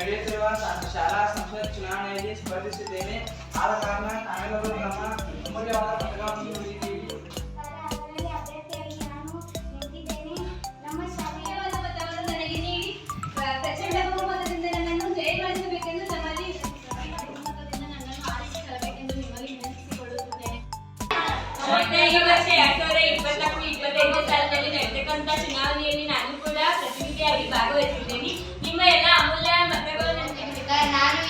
ನಡೆಯುತ್ತಿರುವ ಶಾ- ಶಾಲಾ ಸಂಸತ್ ಚುನಾವಣೆಯಲ್ಲಿ ಸ್ಪರ್ಧಿಸಿದ್ದೇನೆ ಆದ ಕಾರಣ ತಾವೆಲ್ಲರೂ ನಮ್ಮ ಅಮೂಲ್ಯವಾದ ಮತಗಳನ್ನು ನೀಡಿದ್ದೀವಿ ಅದರಲ್ಲಿ ಅಭ್ಯರ್ಥಿಯಾಗಿ ನಾನು ನಿಂತಿದ್ದೇನೆ ನಮ್ಮ ಶಾಲೆಯ ಧನ್ಯವಾದ ಮತವನ್ನು ನನಗೆ ನೀಡಿ ಪ್ರ- ಪ್ರಚಂಡ ಬಹುಮತದಿಂದ ನನ್ನನ್ನು ಜಯಗಳಿಸಬೇಕೆಂದು ತಮ್ಮಲ್ಲಿ ಬಹುಮತದಿಂದ ನನ್ನನ್ನು ಆರಿಸಿಕೊಳ್ಳಬೇಕೆಂದು ನಿಮ್ಮಲ್ಲಿ ವಿನಂತಿಸಿಕೊಳ್ಳುತ್ತೇನೆ ಈ ವರ್ಷ ಎರಡ್ ಸಾವಿರದ ಇಪ್ಪತ್ನಾಲ್ಕು ಇಪ್ಪತ್ತೈದು ಸಾಲಿನಲ್ಲಿ ನಡೆತಕ್ಕಂತ ಚುನಾವಣೆಯಲ್ಲಿ ನಾನು ಕೂಡ ಪ್ರತಿನಿಧಿಯಾಗಿ ಭಾಗವಹಿಸಿದ್ದೇನೆ ನಿಮ್ಮ ಎಲ್ಲ ಅಮೂಲ್ಯ ಮತಗಳು ನನಗೆ ನಾನು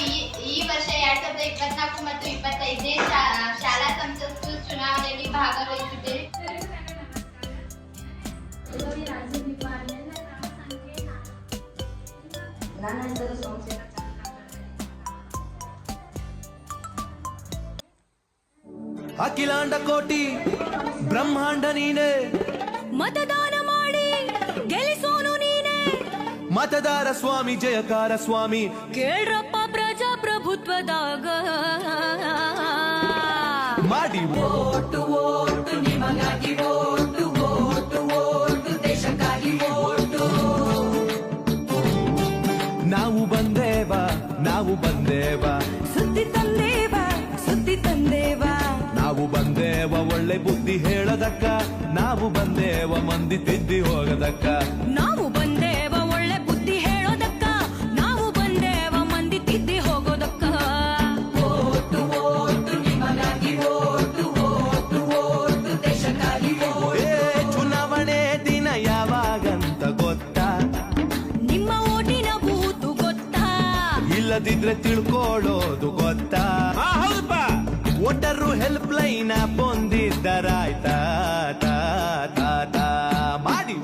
ಈ ವರ್ಷ ಎರಡ್ ಸಾವಿರದ ಇಪ್ಪತ್ನಾಲ್ಕು ಮತ್ತು ಇಪ್ಪತ್ತೈದನೇ ಶಾಲಾ ಸಂಸತ್ ಚುನಾವಣೆಯಲ್ಲಿ ಭಾಗವಹಿಸಿದ್ದೇನೆ ನನ್ನ ಹೆಸರು ಸೋಮಶೇಖರ್ ಅಖಿಲಾಂಡ ಕೋಟಿ ಬ್ರಹ್ಮಾಂಡ ನೀನೆ. ಮತದಾನ ಮಾಡಿ ಗೆಲ್ಲಿಸು ಮತದಾರ ಸ್ವಾಮಿ ಜಯಕಾರ ಸ್ವಾಮಿ. ಕೇಳ್ರಪ್ಪ ಪ್ರಜಾಪ್ರಭುತ್ವದಾಗ. ಮಾಡಿ ನಾವು ಬಂದೇವ ನಾವು ಬಂದೇವ. ಸುದ್ದಿ ತಂದೇವ ಸುದ್ದಿ ತಂದೇವ. ನಾವು ಬಂದೇವ ಒಳ್ಳೆ ಬುದ್ಧಿ ಹೇಳದಕ್ಕ. ನಾವು ಬಂದೇವ ಮಂದಿ ತಿದ್ದಿ ಹೋಗದಕ್ಕ. ನಾವು ಇಲ್ಲದಿದ್ರೆ ತಿಳ್ಕೊಳ್ಳೋದು ಗೊತ್ತಾ? ಹೌದಪ್ಪ. ಒಟ್ಟರು ಹೆಲ್ಪ್ ಲೈನ್ ಬಂದಿದ್ದರಾಯ್ತಾ? ಮಾಡಿ.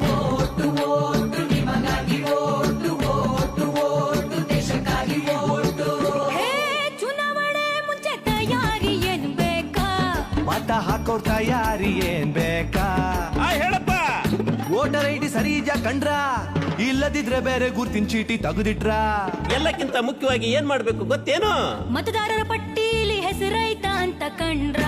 ಹೇ ಚುನಾವಣೆ ಮುಂಚೆ ತಯಾರಿ ಏನ್ ಬೇಕಾ? ಮತ ಹಾಕೋರ್ ತಯಾರಿ ಏನ್ ಬೇಕಾ? ಹೇಳಪ್ಪ ವೋಟರ್ ಐಡಿ ಡಿ ಸರಿ ಇದ್ಯಾ ಕಂಡ್ರ? ಇಲ್ಲದಿದ್ರೆ ಬೇರೆ ಗುರ್ತಿನ ಚೀಟಿ ತೆಗೆದಿಟ್ರ? ಎಲ್ಲಕ್ಕಿಂತ ಮುಖ್ಯವಾಗಿ ಏನ್ ಮಾಡ್ಬೇಕು ಗೊತ್ತೇನು? ಮತದಾರರ ಪಟ್ಟೀಲಿ ಹೆಸರೈತ ಅಂತ ಕಂಡ್ರ?